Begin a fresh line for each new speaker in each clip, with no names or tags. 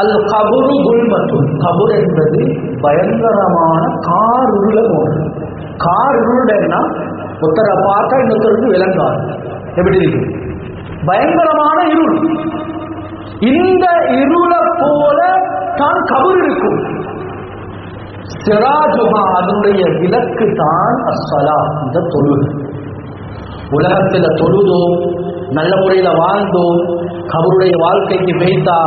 அல் கபுரு குல்மத்து கபுர் என்பது பயங்கரமான காருருள போன்று. உருளைன்னா ஒருத்தரை பார்த்தா இன்னொருத்தருக்கு விளங்காது. எப்படி இருக்கு பயங்கரமான இருள். இந்த இருளை போல தான் கபுர் இருக்கும். சிராஜுமா அதனுடைய விளக்கு தான் அசலா இந்த தொழுது உலகத்துல தொழுதோம் நல்ல முறையில வாழ்ந்தோம் கபருடைய வாழ்க்கைக்கு வைத்தா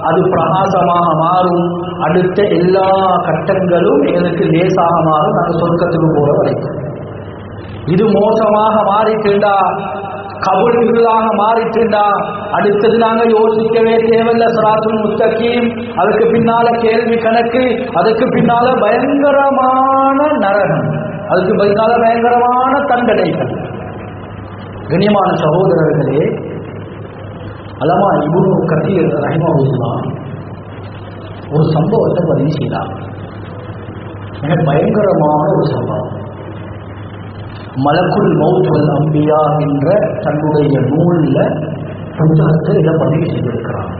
அது பிரகாசமாக மாறும். அடுத்த எல்லா கட்டங்களும் எனக்கு லேசாக மாறும். நாங்கள் சொர்க்கத்துக்கு போற வரைக்கும். இது மோசமாக மாறிட்டுண்டா கபுல் இருளாக மாறிட்டுண்டா அடுத்தது நாங்க யோசிக்கவே தேவையில்ல சராத்துல் முத்தகீம். அதுக்கு பின்னால கேள்வி கணக்கு அதுக்கு பின்னால பயங்கரமான நரகம். அதுக்கு பின்னால பயங்கரமான தண்டனைகள். கண்ணியமான சகோதரர்களே அலமா இபுனு கத்தீர் ரஹிமஹுல்லா ஒரு சம்பவத்தை பதிவு செய்தார். மிக பயங்கரமான ஒரு சம்பவம். மலக்குள் மௌத்வல் அம்பியா என்ற தன்னுடைய நூலில் புத்தகத்தை இதை பதிவு செய்திருக்கிறார்.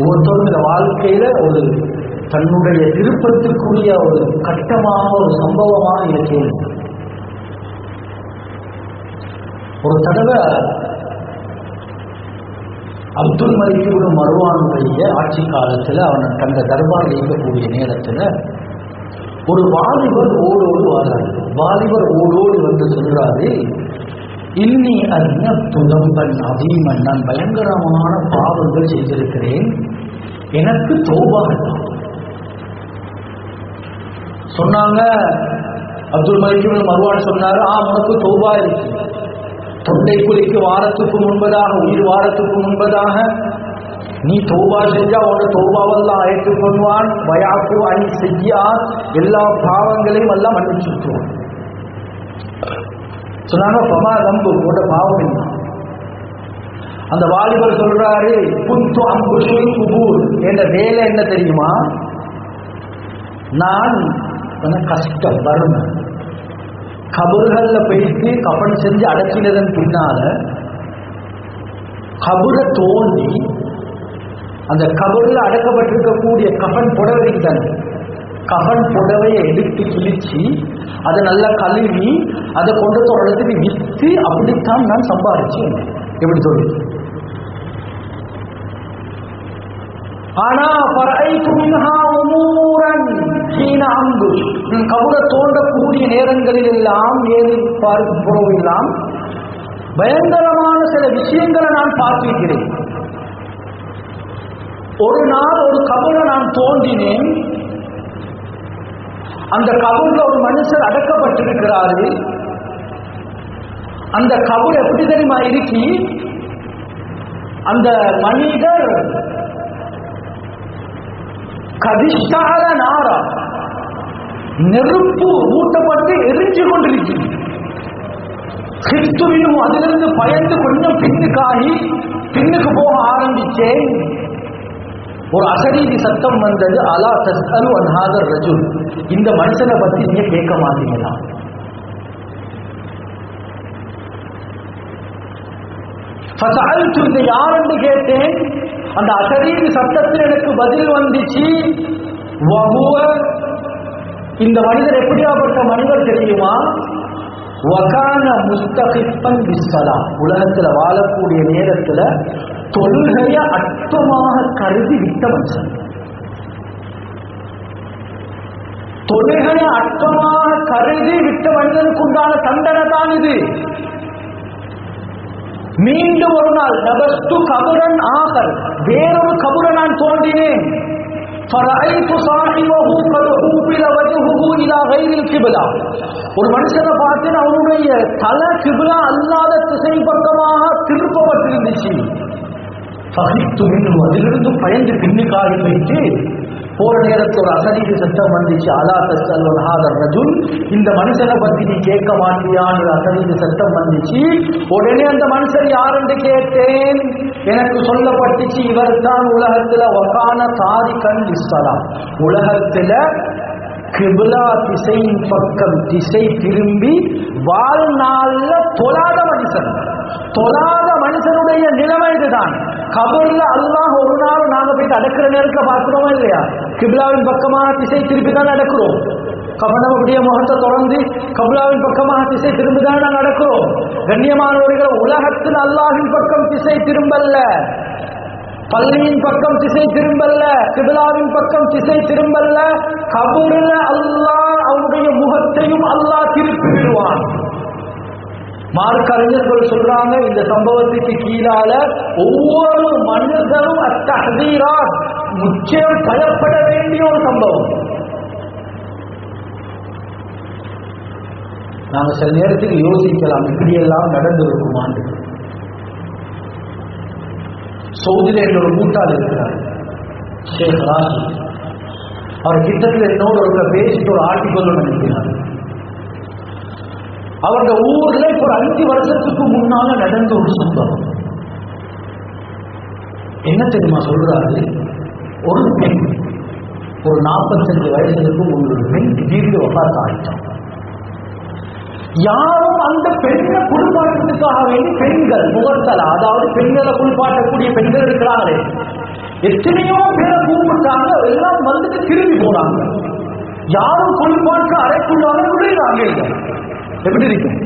ஒவ்வொருத்தருடைய இந்த வாழ்க்கையில ஒரு தன்னுடைய திருப்பத்துக்குரிய ஒரு கட்டமாக ஒரு சம்பவமாக இருக்கிறது ஒரு தடவை அப்துல் மலிக் மருவானுடைய ஆட்சி காலத்தில் அவன் தந்த தர்பார் இயக்கக்கூடிய நேரத்தில் ஒரு வாலிபர் ஓடோடு வாராரு. வாலிபர் ஓடோடு வந்து சொல்றாரு இன்னி அந்நத்துதம்பன் அதீமன் நான் பயங்கரமான பாவங்கள் செய்திருக்கிறேன். எனக்கு தோபா சொன்னாங்க அப்துல் மலிக் மருவான் சொன்னாரு ஆ உனக்கு தோபா இருக்கு. தொண்டை குலிக்கு வாரத்துக்கு முன்பதாக உயிர் வாரத்துக்கு முன்பதாக. நீ தௌபா செஞ்சா உன்னோட தௌபாவெல்லாம் அழைத்து கொள்வான் வயாக்கு அணி செய்யா எல்லா பாவங்களையும் எல்லாம் மன்னிச்சுட்டுவான் சொன்னாங்க பமா நம்பு உன்னோட பாவம் என்ன? அந்த வாலிபர் சொல்றாரு புத்து அம்புஷு குபூர். என்ற வேலை என்ன தெரியுமா? நான் கஷ்டம் வறுமை. கபர்கள்ல போயிட்டு கபன் செஞ்சு அடக்கினதன் பின்னால கபரை தோண்டி அந்த கபரில் அடக்கப்பட்டிருக்கக்கூடிய கபன் புடவை தானே கபன் புடவையை எடுத்து கிழிச்சு அதை நல்லா கழுவி அதை கொண்டு தொடர்ந்து விற்று அப்படித்தான் நான் சம்பாதிச்சேன் எப்படி சொல்லி ஆனா பரைத்து மின்ஹா தோண்டக்கூடிய நேரங்களில் எல்லாம் ஏறி பார்க்கிறோம் பயங்கரமான சில விஷயங்களை நான் பார்த்திருக்கிறேன். ஒரு நாள் ஒரு கபரை நான் தோன்றினேன் அந்த கபூர்ல ஒரு மனுஷர் அடக்கப்பட்டிருக்கிறாரு. அந்த கபூர் எப்படி தெரியுமா இருக்கி? அந்த மனிதர் கதிஷ்டால நாரா. நெருப்பு ஊட்டப்பட்டு எரிஞ்சு கொண்டிருக்கிறது கிறிஸ்துவினும் அதிலிருந்து பயந்து கொஞ்சம் பின்னுக்காகி பின்னுக்கு போக ஆரம்பிச்சேன் ஒரு அசரீதி சத்தம் வந்தது அலா தஸ்அலு அன்ஹாதர் ரஜுல். இந்த மனுஷனை பத்தி நீங்க கேட்க மாட்டீங்களா? யாருன்னு கேட்டேன்? அந்த அசரீதி சத்தத்தில் எனக்கு பதில் வந்துச்சு. இந்த மனிதர் எப்படியாப்பட்ட மனிதர் தெரியுமா? வகான முஸ்தகிப்பன் பிஸ்ஸலா. உலகத்துல வாழக்கூடிய நேரத்துல தொழுகைய அற்பமாக கருதி விட்ட மனுஷன். தொழுகைய அற்பமாக கருதி விட்ட மனிதனுக்கு உண்டான தண்டனை தான் இது. மீண்டும் ஒரு நாள் நபஸ்து கபுரன் ஆகல் வேறொரு கபுர நான் தோன்றினேன். ஒரு மனுஷனை பார்த்து அவனுடைய தலை கிபிலா அல்லாத திசை பக்கமாக திருப்பப்பட்டிருந்துச்சு. அதிலிருந்து பயந்து பின்னு காலம் வைத்து போற நேரத்தில் ஒரு அசரீதி சத்தம் வந்துச்சு. அலா தஸ்தல் ஹாதர் ரஜுல். இந்த மனுஷனை பத்தி நீ கேட்க மாட்டியான்னு அசதிக்கு சத்தம் வந்துச்சு. உடனே அந்த மனுஷன் யாருன்னு கேட்டேன். எனக்கு சொல்லப்பட்டுச்சு இவர் தான் உலகத்துல ஒக்கான சாதி கண் இஸ்லாம் உலகத்துல கிபிலா திசையின் பக்கம் திசை திரும்பி வாழ்நாள்ல தொழாத மனுஷன். தொழாத மனுஷனுடைய நிலைமை இதுதான். கபர்ல அல்லாஹ் ஒரு நாள் நாங்க போயிட்டு அடக்கிற நேரத்துல பார்க்கிறோமா இல்லையா? கிபிலாவின் பக்கமாக திசை திருப்பி தான் நடக்கிறோம் கபனமுடைய முகத்தை தொடர்ந்து கபிலாவின் பக்கமாக திசை திரும்பிதான் நாங்கள் நடக்கிறோம். கண்ணியமானவர்கள் உலகத்தில் அல்லாஹின் பக்கம் திசை திரும்பல்ல. பள்ளியின் பக்கம் திசை திரும்பல்ல. கிபிலாவின் பக்கம் திசை திரும்பல்ல. கபூரில் அல்லாஹ் அவனுடைய முகத்தையும் அல்லாஹ் திருப்பி விடுவான். மார்க்கறிஞர்கள் சொல்றாங்க இந்த சம்பவத்துக்கு கீழால ஒவ்வொரு மனிதரும் அத்தகதீரா முக்கியம் பயப்பட வேண்டிய ஒரு சம்பவம். நாம சில நேரத்தில் யோசிக்கலாம் இப்படியெல்லாம் நடந்திருக்குமான்னு என்ற என்னோட கூட்டாளி இருக்கிறார் ஷேக் ராஷி அவர் கிட்டத்தில் என்னோட ஒரு பேசிட்டு ஒரு ஆர்டிக்கல் நினைக்கிறார் அவருடைய ஊர்ல இப்ப ஒரு அஞ்சு வருஷத்துக்கு முன்னால நடந்த ஒரு சம்பவம். என்ன தெரியுமா சொல்றாரு? ஒரு பெண் ஒரு நாற்பத்தஞ்சு வயசுக்கு ஒரு பெண் திடீர்னு வபாத் ஆயிட்டான். யாரும் அந்த பெண்ணை குளிப்பாட்டத்துக்காக வேண்டி பெண்கள் முகத்தல அதாவது பெண்களை குளிப்பாட்டக்கூடிய பெண்கள் இருக்கிறாங்களே எத்தனையோ பேரை கூப்பிட்டாங்க எல்லாம் வந்துட்டு திரும்பி போனாங்க. யாரும் குளிப்பாட்டு அறைக்குள்ளாக நுழையிறாங்க இல்லை எப்படி இருக்கும்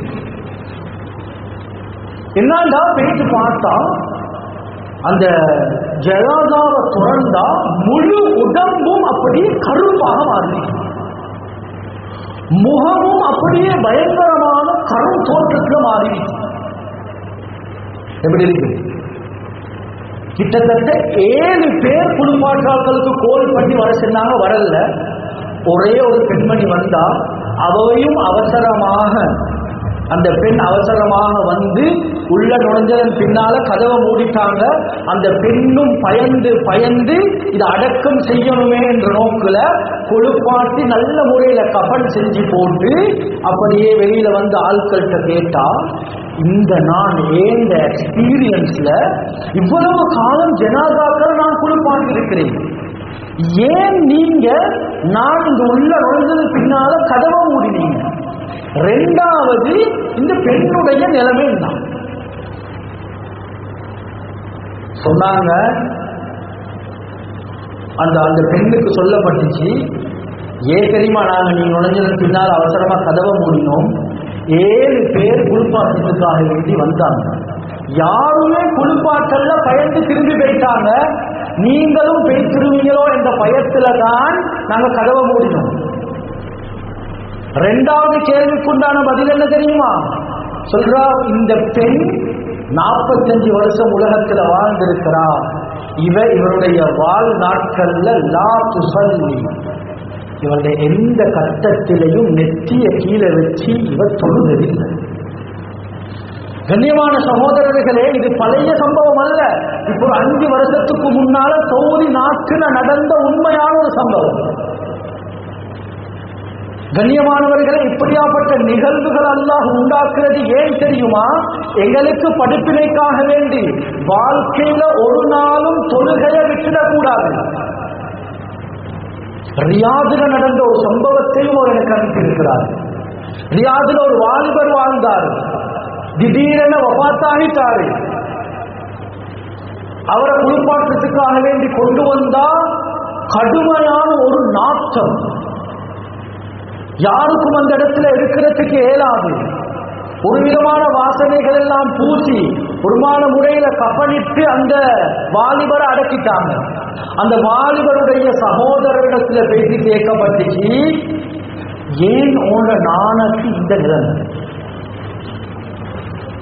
என்னண்டா பேச்சு பார்த்தா அந்த ஜனாதாவை துறந்தா முழு உடம்பும் அப்படியே கருப்பாக மாறி முகமும் அப்படியே பயங்கரமான கரும் தோற்றத்துல மாறி. எப்படி இருக்கு? கிட்டத்தட்ட ஏழு பேர் குடும்பாட்டாளர்களுக்கு கோல் பண்ணி வர சொன்னாங்க வரல. ஒரே ஒரு பெண்மணி வந்தா அவையும் அவசரமாக அந்த பெண் அவசரமாக வந்து உள்ள நுழைஞ்சதன் பின்னால கதவை மூடிட்டாங்க. அந்த பெண்ணும் பயந்து பயந்து இதை அடக்கம் செய்யணுமே என்ற நோக்கில் கொழுப்பாட்டி நல்ல முறையில கபன் செஞ்சு போட்டு அப்படியே வெளியில வந்து ஆட்கள்கிட்ட கேட்டா இந்த நான் ஏந்த எக்ஸ்பீரியன்ஸ்ல இவ்வளவு காலம் ஜனாதாக்கள் நான் குளிப்பாட்டி இருக்கிறேன் ஏன் நீங்க நான் இந்த உள்ள நுழைஞ்சது பின்னால கதவை மூடினீங்க? ரெண்டாவது இந்த பெண்ணுடைய நிலைமை தான் சொன்னாங்க அந்த அந்த பெண்ணுக்கு சொல்லப்பட்டுச்சு ஏன் தெரியுமா நாங்க நீ நுழைஞ்சதன் பின்னால் அவசரமா கதவை மூடினோம். ஏழு பேர் குளிப்பாட்டத்துக்காக வேண்டி வந்தாங்க. யாருமே குளிப்பாட்டல்ல பயந்து திரும்பி போயிட்டாங்க. நீங்களும் பேசிருவீங்களோ என்ற பயத்துல தான் நாங்க கதவை மூடினோம். ரெண்டாவது கேள்விக்குண்டான பதில் என்ன தெரியுமா? சொல்றா இந்த பெண் நாற்பத்தஞ்சு வருஷம் உலகத்துல வாழ்ந்திருக்கிறா. இவ இவருடைய வாழ் நாட்கள்ல லா துசல்லி. இவருடைய எந்த கட்டத்திலையும் நெற்றிய கீழே வச்சு இவர் தொழுவதில்லை கண்ணியமான சகோதரர்களே இது பழைய சம்பவம் அல்ல. இப்போ ஒரு அஞ்சு வருஷத்துக்கு முன்னால சௌதி நாட்டுல நடந்த உண்மையான ஒரு சம்பவம். கண்ணியமானவர்களை இப்படியாப்பட்ட நிகழ்வுகள் அல்லாஹ் உண்டாக்குறது ஏன் தெரியுமா? எங்களுக்கு படிப்பினைக்காக வேண்டி. வாழ்க்கையில ஒரு நாளும் தொழுகையை விட்டுடக்கூடாது ரியாதுல நடந்த ஒரு சம்பவத்தையும் அவர் எனக்கு அனுப்பியிருக்கிறார். ரியாதுல ஒரு வாலிபர் வாழ்ந்தார். திடீரென வபாத்தாகிட்டாரு. அவரை குளிர்பாட்டத்துக்காக வேண்டி கொண்டு வந்தா கடுமையான ஒரு நாட்டம் யாருக்கும் அந்த இடத்துல இருக்கிறதுக்கு இயலாது. ஒரு விதமான வாசனைகள் எல்லாம் பூசி ஒருமான முறையில கப்பலிட்டு அந்த வாலிபரை அடக்கிட்டாங்க. அந்த வாலிபருடைய சகோதரரிடத்துல பேசி கேட்கப்பட்டுச்சு ஏன் உன நாணக்கு இந்த நிலைமை?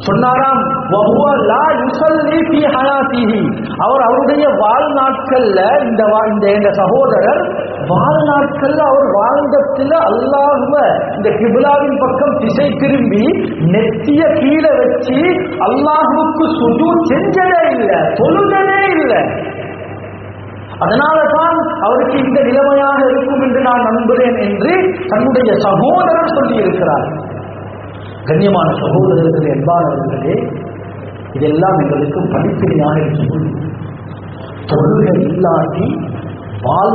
சொன்னாராம் வஹுவ லா பி ஃபீ அவர் அவருடைய வாழ்நாட்கள்ல இந்த வா- இந்த எங்க சகோதரர் வாழ்நாட்கள்ல அவர் வாழ்ந்தத்துல அல்லாஹ்வ இந்த கிபிலாவின் பக்கம் திசை திரும்பி நெத்திய கீழே வச்சு அல்லாஹுக்கு சுஜூத் செஞ்சதே இல்லை தொழுததே இல்லை. அதனாலதான் அவருக்கு இந்த நிலைமையாக இருக்கும் என்று நான் நம்புகிறேன் என்று தன்னுடைய சகோதரர் சொல்லி இருக்கிறார் கண்ணியமான சகோதரர்களே என்பானவர்களே இதெல்லாம் எங்களுக்கு படிப்பினையாக இருக்கிறது தொழுகை இல்லாட்டி வாழ்